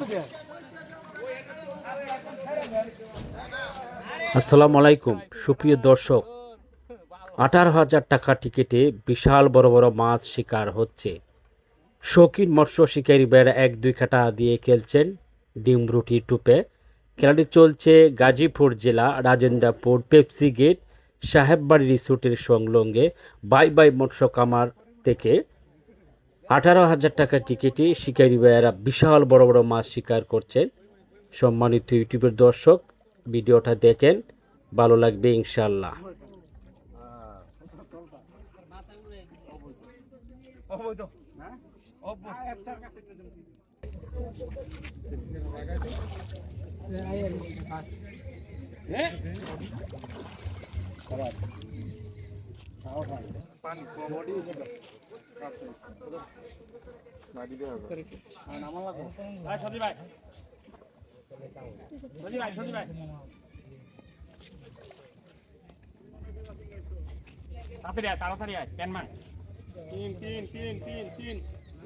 থেকে আসসালামু আলাইকুম। সুপ্রিয় দর্শক, আঠারো হাজার টাকা টিকিটে বিশাল বড় বড় মাছ শিকার হচ্ছে। শৌখিন মৎস্য শিকারী বেড়া এক, দুই কাটা দিয়ে খেলছেন ডিমরুটি টুপে। খেলাটি চলছে গাজীপুর জেলা রাজেন্দ্রপুর পেপসি গেট, সাহেববাড়ি রিসোর্টের সংলগ্নে বাই বাই মৎস্য কামার থেকে। আঠারো হাজার টাকার টিকিটে শিকারী ভাইয়েরা বিশাল বড় বড় মাছ শিকার করছেন সম্মানিত ইউটিউবের দর্শক, ভিডিওটা দেখেন, ভালো লাগবে ইনশাল্লাহ তাড়াতাড়ি আয় তাড়াতাড়ি তিন তিন তিন তিন তিন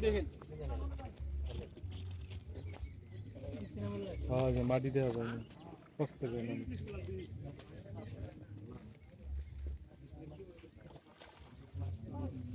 দেখেন মাটি দেওয়া হবে। কষ্ট করে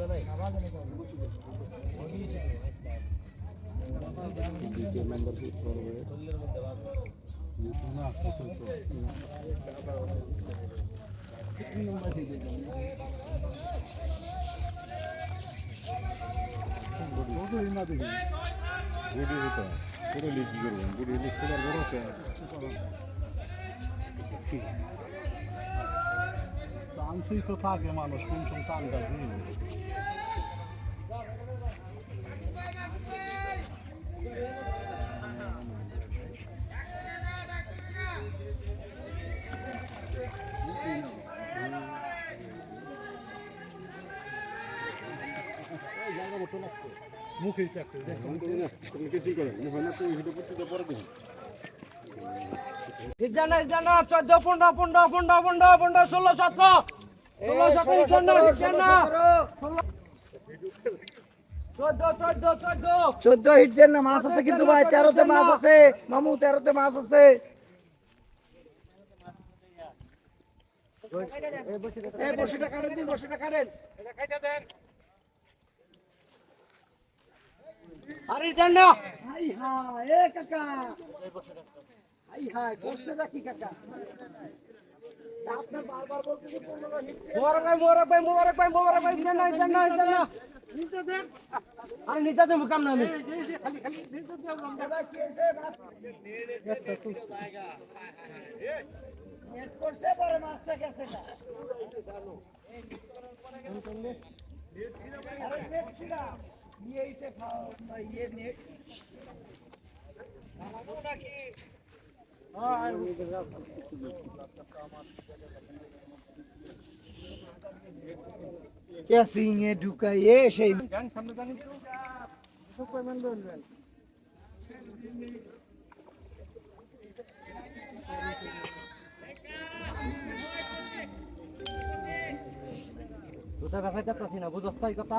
গুড এলে তো ভালো লাগবে নাম্বার করবে না গুড়ি হইতো পুরো লিখি করবেন গুড়ি লিখ পুরো বড় মানুষ কোন কোন টানটা দিয়ে মুখে করেন মুখে ইজানা ইজানা চোদ্দ পনেরো পনেরো পনেরো পনেরো পনেরো ষোলো সতেরো। ষোলো সতেরো ইজানা ইজানা চোদ্দ চোদ্দ চোদ্দ। চোদ্দ হিট দেন না মাছ আছে কিন্তু ভাই তেরোতে মাছ আছে। মামু তেরোতে মাছ আছে। বসিটা কাটেন দিন বসিটা কাটেন। আরে দেন না হাই হাই এ কাকা হাই হাই করছে নাকি কাকা আপনার বারবার বলতেছে মোবারক ভাই মোবারক ভাই মোবারক ভাই মোবারক ভাই দেন না দেন না দেন না আরে নিতে দেবো কাম না আমি নেট করছে পরে মাছটা গেছে না আরে নেট ছিল নিয়ে এসে ইয়ে নেট। ক্যাসিংয়ে ঢুকাইয়ে সেই দুটা কথা যাচ্ছি না বুঝস তাই কথা?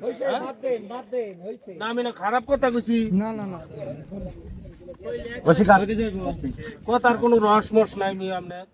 হইছে না আমি না খারাপ কথা কইছি। না না না। কথার কোনো রস মস নাই মি আপনার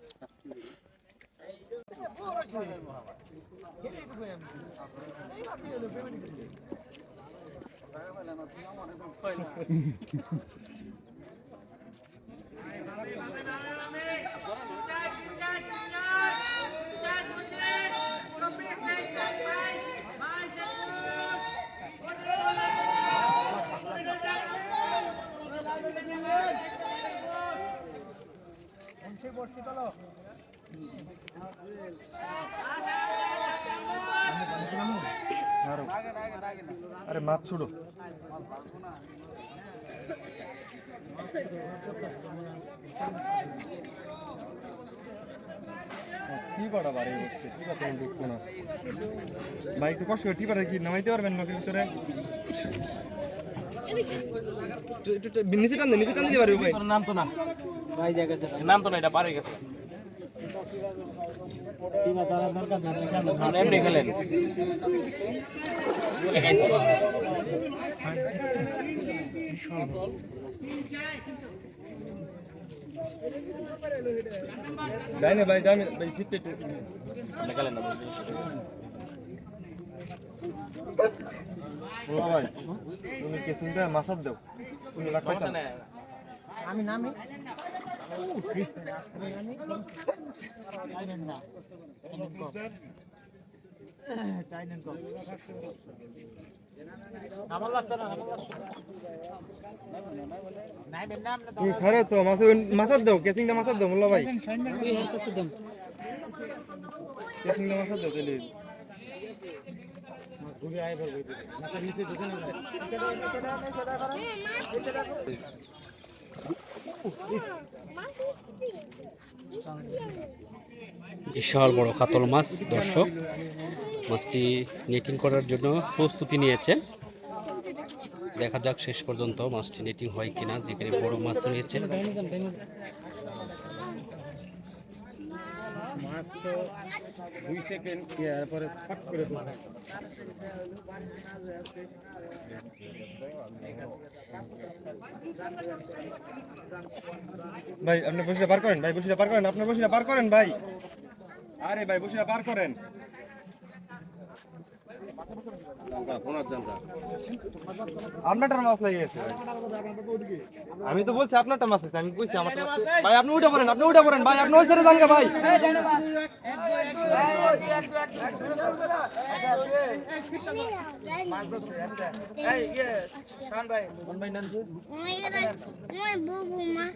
না। ভাই, একটু কষ্ট করে টিপাটা কি নামাইতে পারবেন না ভিতরে? নিচে টান নিচে টান দিতে পারবে ভাই। নাম তো না। নাম তো না, এটা পারে গেছে। ডাইনে ভাই ডাইনে ভাই সিটটা একটু না ভাই তুমি কেসিংটা মাসাদ দাও তুমি লাগ আমি নামি তুমি খারে তো? মাসে মাসাদ দাও কেসিংটা মাসাদ দাও, মোল্লা ভাই। কেসিংটা মাসাদ দাও, তাহলে। বিশাল বড় কাতল মাছ, দর্শক। মাছটি নেটিং করার জন্য প্রস্তুতি নিয়েছেন দেখা যাক শেষ পর্যন্ত মাছটি নেটিং হয় কিনা, যেখানে বড় মাছ রয়েছে। দুই সেকেন্ড পরে ফাট করে ভাই, আপনি বসিটা পার করেন, ভাই বসিটা পার করেন, আপনার বসিটা পার করেন, ভাই। আরে ভাই বসিটা পার করেন। আপনারটার মাছ লেগে গেছে ভাই। আমি তো বলছি আপনারটা মাছ আছে আমি কইছি আমার ভাই আপনি উঠে পড়েন আপনি উঠে পড়েন ভাই আপনি ওই সাইডে যান গা ভাই মই বুবু মাছ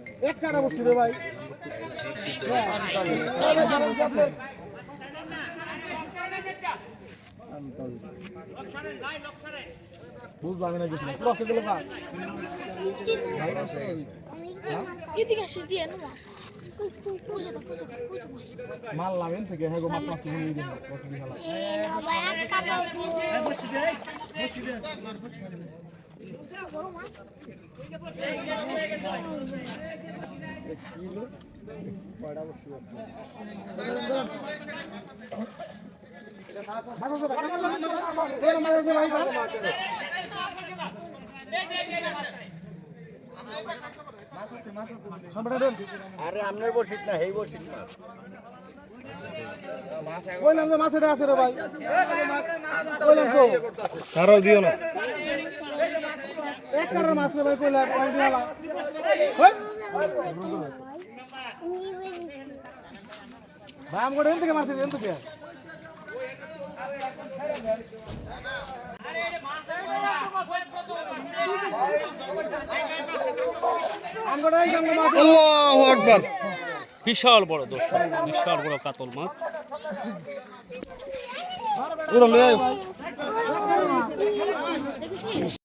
এক কাটা বসি রে ভাই। বুঝলাম না কিছু এদিকে আসে দিয়ে না কুজে তো কুজে মাল লাগেন থেকে হ্যাঁ গো মাছ মাছ নিয়ে দিন বসে দিয়ে আরে আপনার বসিত না হেই বসিত না। মাছেটা আছে রে ভাই। কারও দিও না। এক মাছ দিলা হই। ভাই আমগো থেকে থেকে। বিশাল বড় দর্শক বিশাল বড় কাতল মাছ। দেখেছিস